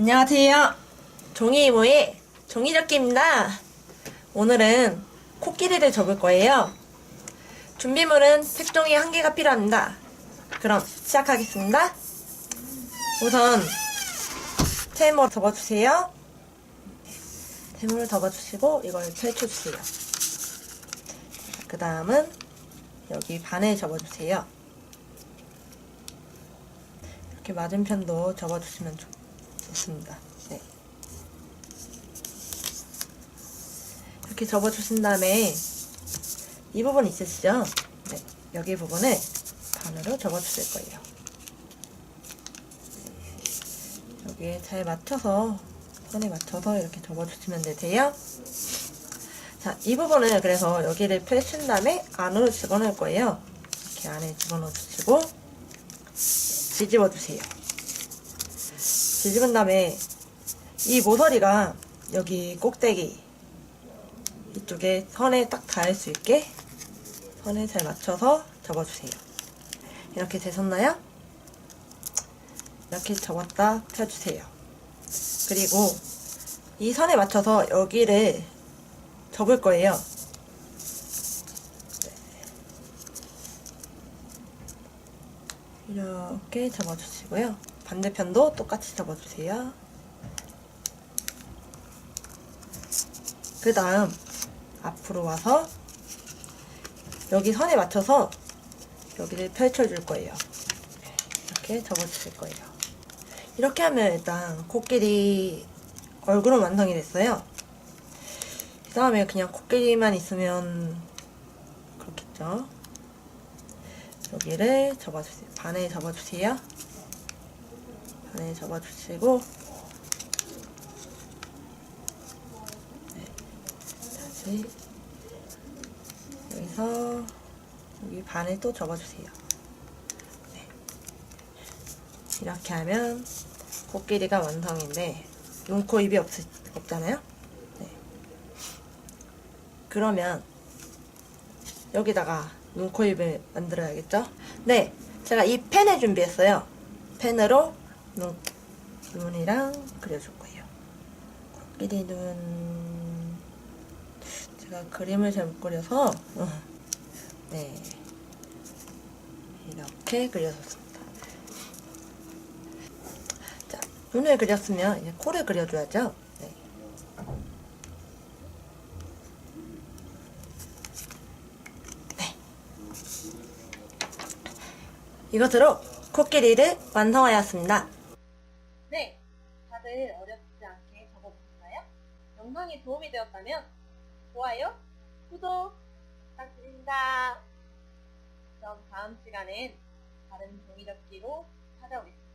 안녕하세요. 종이 이모의 종이접기입니다. 오늘은 코끼리를 접을 거예요. 준비물은 색종이 한 개가 필요합니다. 그럼 시작하겠습니다. 우선 세모 접어주세요. 세모를 접어주시고 이걸 펼쳐주세요. 그 다음은 여기 반을 접어주세요. 이렇게 맞은편도 접어주시면 좋, 좋습니다. 네. 이렇게 접어주신 다음에 이 부분 있으시죠? 네. 여기 부분을 반으로 접어주실 거예요. 여기에 잘 맞춰서 선에 맞춰서 이렇게 접어주시면 되세요. 자, 이 부분을 그래서 여기를 펼친 다음에 안으로 집어넣을 거예요. 이렇게 안에 집어넣어 주시고 뒤집어 주세요. 뒤집은 다음에 이 모서리가 여기 꼭대기 이쪽에 선에 딱 닿을 수 있게 선에 잘 맞춰서 접어주세요. 이렇게 되셨나요? 이렇게 접었다 펴주세요. 그리고 이 선에 맞춰서 여기를 접을 거예요. 이렇게 접어주시고요. 반대편도 똑같이 접어주세요. 그 다음 앞으로 와서 여기 선에 맞춰서 여기를 펼쳐줄 거예요. 이렇게 접어주실 거예요. 이렇게 하면 일단 코끼리 얼굴은 완성이 됐어요. 그 다음에 그냥 코끼리만 있으면 그렇겠죠. 여기를 접어주세요. 반에 접어주세요. 반에 접어주시고 네. 다시 여기서 여기 반에 또 접어주세요. 네. 이렇게 하면 코끼리가 완성인데 눈, 코, 입이 없, 없잖아요? 네. 그러면 여기다가 눈, 코, 입을 만들어야겠죠? 네, 제가 이 펜을 준비했어요. 펜으로 눈, 눈이랑 그려줄 거예요. 코끼리 눈 제가 그림을 잘 못 그려서 어, 네 이렇게 그려줬습니다. 자, 눈을 그렸으면 이제 코를 그려줘야죠. 네. 이것으로 코끼리를 완성하였습니다. 네, 다들 어렵지 않게 적어보셨나요? 영상이 도움이 되었다면 좋아요, 구독 부탁드립니다. 그럼 다음 시간엔 다른 종이접기로 찾아오겠습니다.